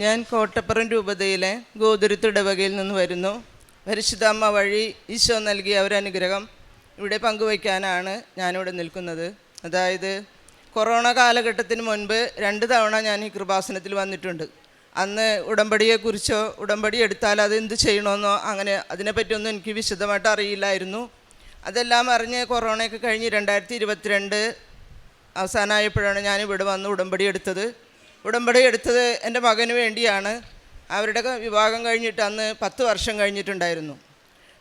ഞാൻ കോട്ടപ്പുറം രൂപതയിലെ ഗോതുരുത്ത് ഇടവകയിൽ നിന്ന് വരുന്നു. പരിശുദ്ധാമ്മ വഴി ഈശോ നൽകിയ ഒരു അനുഗ്രഹം ഇവിടെ പങ്കുവയ്ക്കാനാണ് ഞാനിവിടെ നിൽക്കുന്നത്. അതായത് കൊറോണ കാലഘട്ടത്തിന് മുൻപ് രണ്ട് തവണ ഞാൻ ഈ കൃപാസനത്തിൽ വന്നിട്ടുണ്ട്. അന്ന് ഉടമ്പടിയെക്കുറിച്ചോ ഉടമ്പടി എടുത്താൽ അത് എന്ത് ചെയ്യണമെന്നോ അങ്ങനെ അതിനെപ്പറ്റിയൊന്നും എനിക്ക് വിശദമായിട്ട് അറിയില്ലായിരുന്നു. അതെല്ലാം അറിഞ്ഞ് കൊറോണയൊക്കെ കഴിഞ്ഞ് രണ്ടായിരത്തി ഇരുപത്തിരണ്ട് അവസാനമായപ്പോഴാണ് ഞാൻ ഇവിടെ വന്ന് ഉടമ്പടി എടുത്തത്. ഉടമ്പടി എടുത്തത് എന്റെ മകന് വേണ്ടിയാണ്. അവരുടെ വിവാഹം കഴിഞ്ഞിട്ട് അന്ന് പത്ത് വർഷം കഴിഞ്ഞിട്ടുണ്ടായിരുന്നു.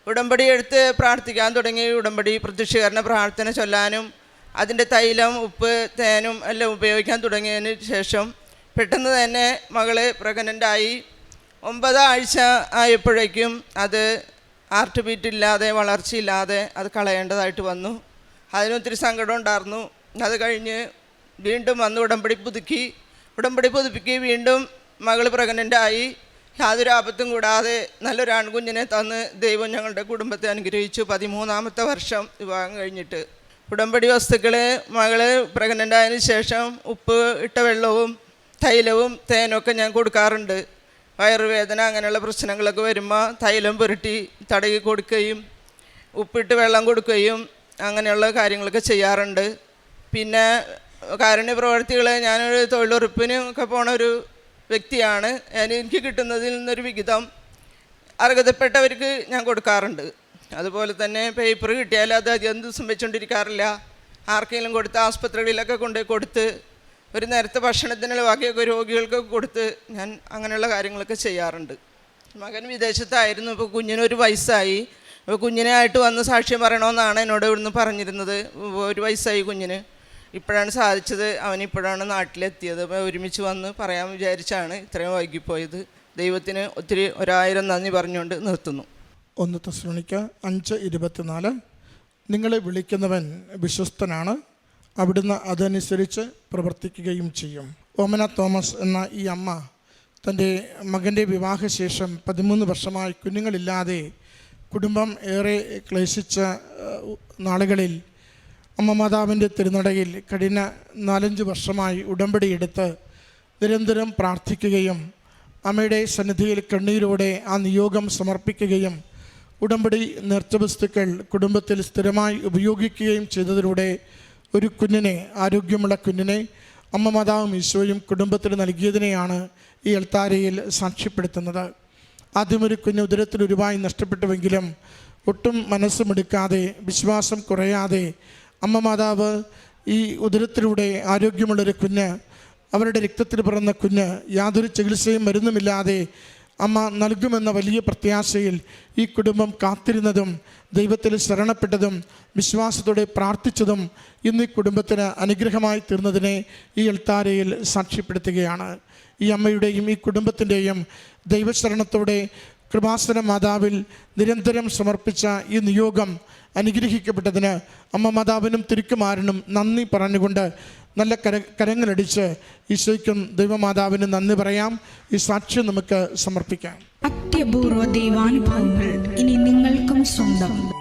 ഉടമ്പടി എടുത്ത് പ്രാർത്ഥിക്കാൻ തുടങ്ങി. ഉടമ്പടി പ്രത്യക്ഷീകരണ പ്രാർത്ഥന ചൊല്ലാനും അതിന്റെ തൈലം ഉപ്പ് തേനും എല്ലാം ഉപയോഗിക്കാൻ തുടങ്ങിയതിന് ശേഷം പെട്ടെന്ന് തന്നെ മകൾ പ്രഗ്നന്റായി. ഒമ്പതാഴ്ച ആയപ്പോഴേക്കും അത് ആർട്ട് ബീറ്റ് ഇല്ലാതെ വളർച്ചയില്ലാതെ അത് കളയേണ്ടതായിട്ട് വന്നു. അതിനൊത്തിരി സങ്കടം ഉണ്ടായിരുന്നു അത് കഴിഞ്ഞ് വീണ്ടും വന്ന് ഉടമ്പടി പുതുക്കി. ഉടമ്പടി പുതുപ്പിക്ക് വീണ്ടും മകൾ പ്രഗ്നന്റായി യാതൊരു ആപത്തും കൂടാതെ നല്ലൊരു ആൺകുഞ്ഞിനെ തന്ന് ദൈവം ഞങ്ങളുടെ കുടുംബത്തെ അനുഗ്രഹിച്ചു. പതിമൂന്നാമത്തെ വർഷം വിവാഹം കഴിഞ്ഞിട്ട്. ഉടമ്പടി വസ്തുക്കൾ മകൾ പ്രഗ്നന്റ് ആയതിനു ശേഷം ഉപ്പ് ഇട്ട വെള്ളവും തൈലവും തേനൊക്കെ ഞാൻ കൊടുക്കാറുണ്ട്. വയറുവേദന അങ്ങനെയുള്ള പ്രശ്നങ്ങളൊക്കെ വരുമ്പോൾ തൈലം പുരട്ടി തടകി കൊടുക്കുകയും ഉപ്പിട്ട് വെള്ളം കൊടുക്കുകയും അങ്ങനെയുള്ള കാര്യങ്ങളൊക്കെ ചെയ്യാറുണ്ട്. പിന്നെ കാരുണ്യ പ്രവർത്തികൾ ഞാനൊരു തൊഴിലുറപ്പിനും ഒക്കെ പോണ ഒരു വ്യക്തിയാണ്. ഞാൻ എനിക്ക് കിട്ടുന്നതിൽ നിന്നൊരു വിഹിതം അർഹതപ്പെട്ടവർക്ക് ഞാൻ കൊടുക്കാറുണ്ട്. അതുപോലെ തന്നെ പേപ്പർ കിട്ടിയാൽ അത് അധികം ദിവസം വെച്ചുകൊണ്ടിരിക്കാറില്ല ആർക്കെങ്കിലും കൊടുത്ത് ആസ്പത്രികളിലൊക്കെ കൊണ്ടുപോയി കൊടുത്ത് ഒരു നേരത്തെ ഭക്ഷണത്തിനുള്ള ബാക്കിയൊക്കെ രോഗികൾക്കൊക്കെ കൊടുത്ത് ഞാൻ അങ്ങനെയുള്ള കാര്യങ്ങളൊക്കെ ചെയ്യാറുണ്ട്. മകൻ വിദേശത്തായിരുന്നു. ഇപ്പോൾ കുഞ്ഞിനൊരു വയസ്സായി. അപ്പോൾ കുഞ്ഞിനായിട്ട് വന്ന് സാക്ഷ്യം പറയണമെന്നാണ് എന്നോട് ഇവിടുന്ന് പറഞ്ഞിരുന്നത്. ഒരു വയസ്സായി കുഞ്ഞിന്. ഇപ്പോഴാണ് സാധിച്ചത്. അവനിപ്പോഴാണ് നാട്ടിലെത്തിയത്. അപ്പോൾ ഒരുമിച്ച് വന്ന് പറയാൻ വിചാരിച്ചാണ് ഇത്രയും വൈകിപ്പോയത്. ദൈവത്തിന് ഒത്തിരി ഒരായിരം നന്ദി പറഞ്ഞുകൊണ്ട് നിർത്തുന്നു. ഒന്ന് തസ്ലോണിക്ക അഞ്ച് ഇരുപത്തിനാല്. നിങ്ങളെ വിളിക്കുന്നവൻ വിശ്വസ്തനാണ്. അവിടുന്ന് അതനുസരിച്ച് പ്രവർത്തിക്കുകയും ചെയ്യും. ഓമന തോമസ് എന്ന ഈ അമ്മ തന്റെ മകന്റെ വിവാഹശേഷം പതിമൂന്ന് വർഷമായി കുഞ്ഞുങ്ങളില്ലാതെ കുടുംബം ഏറെ ക്ലേശിച്ച നാളുകളിൽ അമ്മ മാതാവിന്റെ തിരുനടയിൽ കഴിഞ്ഞ നാലഞ്ച് വർഷമായി ഉടമ്പടിയെടുത്ത് നിരന്തരം പ്രാർത്ഥിക്കുകയും അമ്മയുടെ സന്നിധിയിൽ കണ്ണീരോടെ ആ നിയോഗം സമർപ്പിക്കുകയും ഉടമ്പടി നേർച്ചവസ്തുക്കൾ കുടുംബത്തിൽ സ്ഥിരമായി ഉപയോഗിക്കുകയും ചെയ്തതിലൂടെ ഒരു കുഞ്ഞിനെ ആരോഗ്യമുള്ള കുഞ്ഞിനെ അമ്മ മാതാവും ഈശോയും കുടുംബത്തിന് നൽകിയതിനെയാണ് ഈ എൽത്താരയിൽ സാക്ഷ്യപ്പെടുത്തുന്നത്. ആദ്യം ഒരു കുഞ്ഞ് ഉദരത്തിൽ ഒരുപായി നഷ്ടപ്പെട്ടുവെങ്കിലും ഒട്ടും മനസ്സുമെടുക്കാതെ വിശ്വാസം കുറയാതെ അമ്മ മാതാവ് ഈ ഉദരത്തിലൂടെ ആരോഗ്യമുള്ളൊരു കുഞ്ഞ് അവരുടെ രക്തത്തിൽ പിറന്ന കുഞ്ഞ് യാതൊരു ചികിത്സയും മരുന്നുമില്ലാതെ അമ്മ നൽകുമെന്ന വലിയ പ്രത്യാശയിൽ ഈ കുടുംബം കാത്തിരുന്നതും ദൈവത്തിൽ ശരണപ്പെട്ടതും വിശ്വാസത്തോടെ പ്രാർത്ഥിച്ചതും ഇന്ന് ഈ കുടുംബത്തിന് അനുഗ്രഹമായി തീർന്നതിനെ ഈ എൽത്താരയിൽ സാക്ഷ്യപ്പെടുത്തുകയാണ്. ഈ അമ്മയുടെയും ഈ കുടുംബത്തിന്റെയും ദൈവശരണത്തോടെ കൃപാസന മാതാവിൽ നിരന്തരം സമർപ്പിച്ച ഈ നിയോഗം അനുഗ്രഹിക്കപ്പെട്ടതിന് അമ്മ മാതാവിനും തിരുക്കുമാരനും നന്ദി പറഞ്ഞുകൊണ്ട് നല്ല കര കരങ്ങളടിച്ച് ഈശോയ്ക്കും ദൈവമാതാവിനും നന്ദി പറയാം. ഈ സാക്ഷ്യം നമുക്ക് സമർപ്പിക്കാം. അത്യപൂർവ ദൈവാനുഭവങ്ങൾ ഇനി നിങ്ങൾക്കും സ്വന്തം.